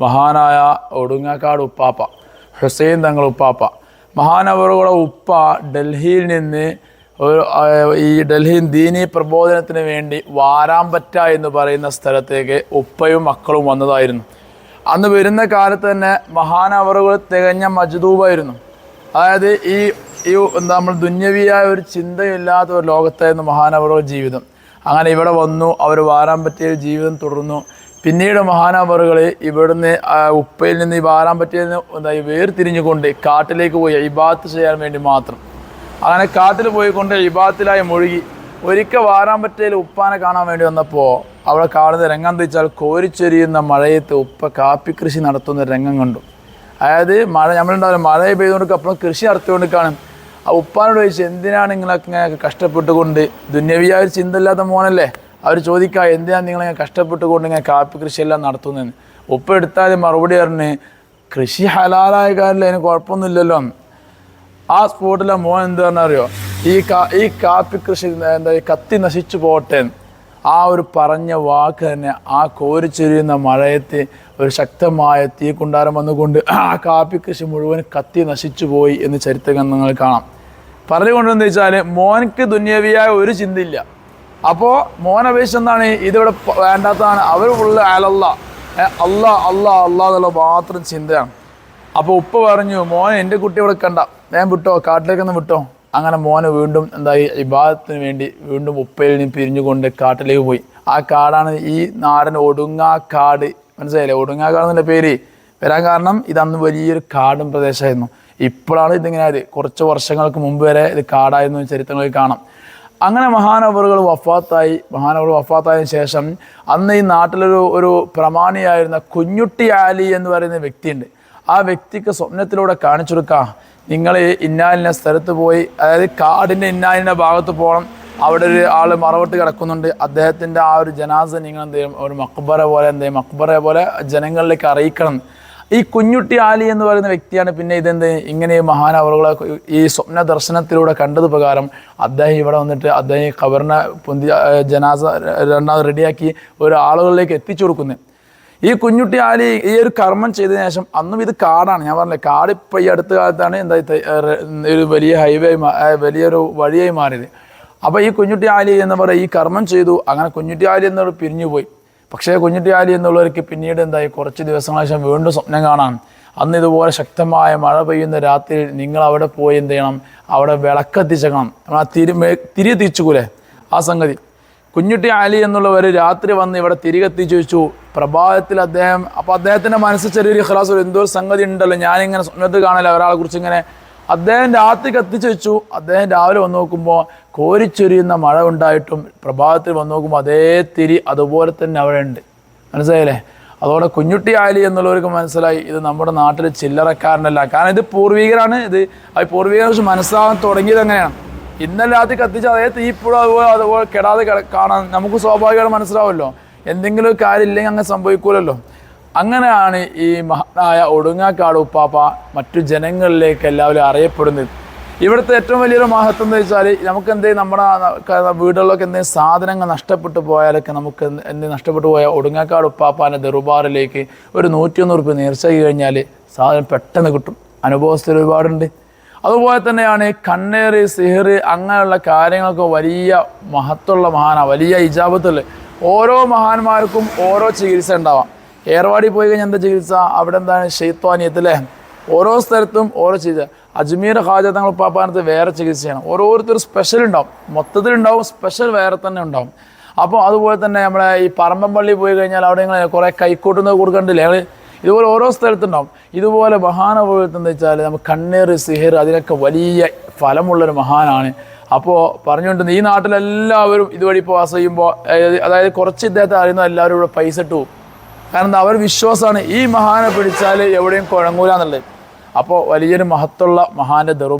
മഹാനായ ഒടുങ്ങക്കാട് ഉപ്പാപ്പ ഹുസൈൻ തങ്ങൾ ഉപ്പാപ്പ. മഹാനവറുകളുടെ ഉപ്പ ഡൽഹിയിൽ നിന്ന് ഒരു ഈ ഡൽഹി ദീനി പ്രബോധനത്തിന് വേണ്ടി വാരാമ്പറ്റ എന്ന് പറയുന്ന സ്ഥലത്തേക്ക് ഉപ്പയും മക്കളും വന്നതായിരുന്നു. അന്ന് വരുന്ന കാലത്ത് തന്നെ മഹാനവറുകൾ തികഞ്ഞ മജ്ദൂബായിരുന്നു. അതായത് ഈ ഈ നമ്മൾ ദുന്യവിയായ ഒരു ചിന്തയില്ലാത്ത ഒരു ലോകത്തായിരുന്നു മഹാനവറുകൾ ജീവിതം. അങ്ങനെ ഇവിടെ വന്നു അവർ വാരാമ്പറ്റയിൽ ജീവിതം തുടർന്നു. പിന്നീട് മഹാനവറുകൾ ഇവിടുന്ന് ഉപ്പയിൽ നിന്ന് ഈ വാരാൻ നിന്ന് എന്താ ഈ വേർതിരിഞ്ഞുകൊണ്ട് കാട്ടിലേക്ക് പോയി ഇബാത്ത് ചെയ്യാൻ വേണ്ടി മാത്രം. അങ്ങനെ കാട്ടിൽ പോയി പോയിക്കൊണ്ട് ഇബാത്തിലായി മുഴുകി ഒരിക്കൽ വാരാമ്പറ്റയിൽ ഉപ്പാനെ കാണാൻ വേണ്ടി വന്നപ്പോൾ അവിടെ കാണുന്ന രംഗം എന്താ വെച്ചാൽ കോരിച്ചൊരിയുന്ന മഴയത്ത് ഉപ്പ കാപ്പി കൃഷി നടത്തുന്ന രംഗം കണ്ടു. അതായത് മഴ നമ്മളുണ്ടാവില്ല മഴ പെയ്തുകൊണ്ട് അപ്പം കൃഷി നടത്തിക്കൊണ്ട് കാണും ആ ഉപ്പാനോട് ചോദിച്ചു എന്തിനാണ് നിങ്ങളൊക്കെ ഇങ്ങനെ കഷ്ടപ്പെട്ടുകൊണ്ട് ദുന്യവിയായ ഒരു ചിന്തയില്ലാത്ത മോനല്ലേ? അവർ ചോദിക്കുക എന്തിനാണ് നിങ്ങളിങ്ങനെ കഷ്ടപ്പെട്ടുകൊണ്ട് ഇങ്ങനെ കാപ്പി കൃഷിയെല്ലാം നടത്തുന്നതെന്ന് ഒപ്പെടുത്താൽ മറുപടി പറഞ്ഞ് കൃഷി ഹലാലായ കാര്യമില്ല അതിന് കുഴപ്പമൊന്നുമില്ലല്ലോ. ആ സ്പോട്ടിലെ മോൻ എന്ത് പറഞ്ഞറിയോ ഈ കാ ഈ കാപ്പി കൃഷി എന്താ കത്തി നശിച്ചു പോട്ടെ. ആ ഒരു പറഞ്ഞ വാക്ക് തന്നെ ആ കോരിച്ചൊരിയുന്ന മഴയത്ത് ഒരു ശക്തമായ തീക്കുണ്ടാരം വന്നുകൊണ്ട് ആ കാപ്പി കൃഷി മുഴുവൻ കത്തി നശിച്ചു പോയി എന്ന് ചരിത്രം നിങ്ങൾ കാണാം. പറഞ്ഞുകൊണ്ടെന്ന് വെച്ചാൽ മോനക്ക് ദുന്യവിയായ ഒരു ചിന്തയില്ല. അപ്പോൾ മോനപേക്ഷ എന്താണ് ഇതിവിടെ വേണ്ടാത്തതാണ്. അവർ ഉള്ള അലല്ല. അല്ല അല്ല അല്ല എന്നുള്ള മാത്രം ചിന്തയാണ്. അപ്പോൾ ഉപ്പ പറഞ്ഞു മോനെ എന്റെ കുട്ടി ഇവിടെ കണ്ട. ഞാൻ വിട്ടോ കാട്ടിലേക്കൊന്ന് വിട്ടോ. അങ്ങനെ മോനെ വീണ്ടും എന്തായി ഇബാദത്തിന് വേണ്ടി വീണ്ടും ഉപ്പയിൽ നിന്ന് പിരിഞ്ഞുകൊണ്ട് കാട്ടിലേക്ക് പോയി. ആ കാടാണ് ഈ നാടൻ ഒടുങ്ങാക്കാട് മനസ്സിലായില്ലേ? ഒടുങ്ങാക്കാട് എന്നുള്ള പേര്. വരാൻ കാരണം ഇതന്ന് വലിയൊരു കാടും പ്രദേശമായിരുന്നു. ഇപ്പോഴാണ് ഇതിങ്ങനെ കുറച്ച് വർഷങ്ങൾക്ക് മുമ്പ് വരെ ഇത് കാടായിരുന്നു ചരിത്രങ്ങളിൽ കാണാം. അങ്ങനെ മഹാനവറുകൾ വഫാത്തായി മഹാനവർ വഫാത്തായതിനു ശേഷം അന്ന് ഈ നാട്ടിലൊരു ഒരു പ്രമാണിയായിരുന്ന കുഞ്ഞുട്ടി ആലി എന്ന് പറയുന്ന വ്യക്തിയുണ്ട്. ആ വ്യക്തിക്ക് സ്വപ്നത്തിലൂടെ കാണിച്ചു കൊടുക്കുക നിങ്ങൾ ഇന്നാലിന സ്ഥലത്ത് പോയി അതായത് കാടിന്റെ ഇന്നാലിന്റെ ഭാഗത്ത് പോകണം അവിടെ ഒരു ആൾ മറവിട്ട് കിടക്കുന്നുണ്ട്. അദ്ദേഹത്തിന്റെ ആ ഒരു ജനാസ നിങ്ങൾ എന്ത് ചെയ്യും? ഒരു മക്ബറ പോലെ എന്ത് ചെയ്യും? മക്ബറ പോലെ ജനങ്ങളിലേക്ക് അറിയിക്കണം. ഈ കുഞ്ഞുട്ടി ആലി എന്ന് പറയുന്ന വ്യക്തിയാണ് പിന്നെ ഇതെന്ത്? ഇങ്ങനെ മഹാനവറുകളെ ഈ സ്വപ്ന ദർശനത്തിലൂടെ കണ്ടത് പ്രകാരം അദ്ദേഹം ഇവിടെ വന്നിട്ട് അദ്ദേഹം ഈ ഖബറിനെ പൊന്തി ജനാസ രണ്ടാമത് റെഡിയാക്കി ഒരു ആളുകളിലേക്ക് എത്തിച്ചു കൊടുക്കുന്നത് ഈ കുഞ്ഞുട്ടി ആലി ഈ ഒരു കർമ്മം ചെയ്തതിനു ശേഷം അന്നും ഇത് കാടാണ്. ഞാൻ പറഞ്ഞില്ലേ കാട് ഇപ്പം ഈ അടുത്ത കാലത്താണ് എന്താ ഒരു വലിയ ഹൈവേ വലിയൊരു വഴിയായി മാറിയത്. അപ്പോൾ ഈ കുഞ്ഞുട്ടി ആലി എന്ന് പറയുക ഈ കർമ്മം ചെയ്തു. അങ്ങനെ കുഞ്ഞുട്ടി ആലി എന്നവർ പിരിഞ്ഞു പോയി പക്ഷേ കുഞ്ഞുട്ടി ആലി എന്നുള്ളവർക്ക് പിന്നീട് എന്തായി? കുറച്ച് ദിവസങ്ങൾക്ക് ശേഷം വീണ്ടും സ്വപ്നം കാണാം. അന്ന് ഇതുപോലെ ശക്തമായ മഴ പെയ്യുന്ന രാത്രിയിൽ നിങ്ങൾ അവിടെ പോയി എന്ത് ചെയ്യണം? അവിടെ വിളക്കെത്തിച്ചേക്കണം. നമ്മൾ ആ തിരി തിരി തിരിച്ചുകൂലേ? ആ സംഗതി. കുഞ്ഞുട്ടി ആലി എന്നുള്ളവർ രാത്രി വന്ന് ഇവിടെ തിരികെ എത്തിച്ചു വെച്ചു. പ്രഭാതത്തിൽ അദ്ദേഹം അപ്പോൾ അദ്ദേഹത്തിന്റെ മനസ്സിൽ ചെറിയൊരു ഖലാസ് ഒരു എന്തോ ഒരു സംഗതി ഉണ്ടല്ലോ. ഞാനിങ്ങനെ സ്വപ്നത്തിൽ കാണില്ല ഒരാളെ കുറിച്ച് ഇങ്ങനെ അദ്ദേഹം രാത്രി കത്തിച്ചു വെച്ചു. അദ്ദേഹം രാവിലെ വന്ന് നോക്കുമ്പോൾ കോരിച്ചൊരിയുന്ന മഴ ഉണ്ടായിട്ടും പ്രഭാതത്തിൽ വന്ന് നോക്കുമ്പോൾ അതേ തിരി അതുപോലെ തന്നെ അവിടെ ഉണ്ട്. മനസ്സിലായില്ലേ? അതോടെ കുഞ്ഞുട്ടി ആലി എന്നുള്ളവർക്ക് മനസ്സിലായി ഇത് നമ്മുടെ നാട്ടിൽ ചില്ലറക്കാരനല്ല. കാരണം ഇത് പൂർവികരാണ് ഇത്. ആ പൂർവികരെ കുറിച്ച് മനസ്സിലാകാൻ തുടങ്ങിയത് എങ്ങനെയാണ് ഇന്നലെ രാത്രി കത്തിച്ച് അതേ തീപ്പുഴ അതുപോലെ അതുപോലെ കെടാതെ കിട- കാണാൻ നമുക്ക് സ്വാഭാവികമായിട്ട് മനസ്സിലാവുമല്ലോ. എന്തെങ്കിലും ഒരു കാര്യം ഇല്ലെങ്കിൽ അങ്ങനെ സംഭവിക്കൂലല്ലോ. അങ്ങനെയാണ് ഈ മഹാനായ ഒടുങ്ങാക്കാട് ഉപ്പാപ്പ മറ്റു ജനങ്ങളിലേക്ക് എല്ലാവരും അറിയപ്പെടുന്നത്. ഇവിടുത്തെ ഏറ്റവും വലിയൊരു മഹത്വം എന്ന് വെച്ചാൽ നമുക്ക് എന്തെങ്കിലും നമ്മുടെ വീടുകളിലൊക്കെ എന്തെങ്കിലും സാധനങ്ങൾ നഷ്ടപ്പെട്ടു പോയാലൊക്കെ നമുക്ക് എന്ത് നഷ്ടപ്പെട്ടു പോയാൽ ഒടുങ്ങാക്കാട് ഉപ്പാപ്പാന്റെ ദറുബാറിലേക്ക് ഒരു നൂറ്റിയൊന്ന് റുപ്യ നേർച്ച കഴിഞ്ഞാൽ സാധനം പെട്ടെന്ന് കിട്ടും. അനുഭവസ്ഥർ ഒരുപാടുണ്ട്. അതുപോലെ തന്നെയാണ് കണ്ണേറ് സിഹറ് അങ്ങനെയുള്ള കാര്യങ്ങളൊക്കെ വലിയ മഹത്വമുള്ള മഹാനാണ് വലിയ ഇജാബത്തുള്ള ഓരോ മഹാന്മാർക്കും ഓരോ ചികിത്സ ഉണ്ടാവാം. ഏർവാടി പോയി കഴിഞ്ഞാൽ എന്താ ചികിത്സ? അവിടെ എന്താണ് ഷെയ്ത്വാനിയത്തിലെ ഓരോ സ്ഥലത്തും ഓരോ ചികിത്സ. അജ്മീർ ഹാജ തങ്ങൾ പാപ്പാനത്ത് വേറെ ചികിത്സയാണ്. ഓരോരുത്തർ സ്പെഷ്യൽ ഉണ്ടാവും. മൊത്തത്തിൽ ഉണ്ടാവും സ്പെഷ്യൽ വേറെ തന്നെ ഉണ്ടാവും. അപ്പോൾ അതുപോലെ തന്നെ നമ്മളെ ഈ പറമ്പൻപള്ളി പോയി കഴിഞ്ഞാൽ അവിടെ ഇങ്ങനെ കുറേ കൈക്കൂട്ടുന്നത് കൊടുക്കണ്ടില്ലേ? ഞങ്ങൾ ഇതുപോലെ ഓരോ സ്ഥലത്തുണ്ടാവും. ഇതുപോലെ മഹാനുഭവത്തിൽ എന്ന് വെച്ചാൽ നമുക്ക് കണ്ണീർ സിഹിർ അതിനൊക്കെ വലിയ ഫലമുള്ളൊരു മഹാനാണ്. അപ്പോൾ പറഞ്ഞുകൊണ്ട് ഈ നാട്ടിലെല്ലാവരും ഇതുവഴി ഇപ്പോൾ ചെയ്യുമ്പോൾ അതായത് കുറച്ച് ഇദ്ദേഹത്തെ അറിയുന്ന എല്ലാവരും ഇവിടെ പൈസ ഇട്ടു. കാരണം അവർ വിശ്വാസമാണ് ഈ മഹാനെ പിടിച്ചാൽ എവിടെയും കുഴങ്ങൂല എന്നുള്ളത്. അപ്പോൾ വലിയൊരു മഹത്തുള്ള മഹാന്റെ ദറു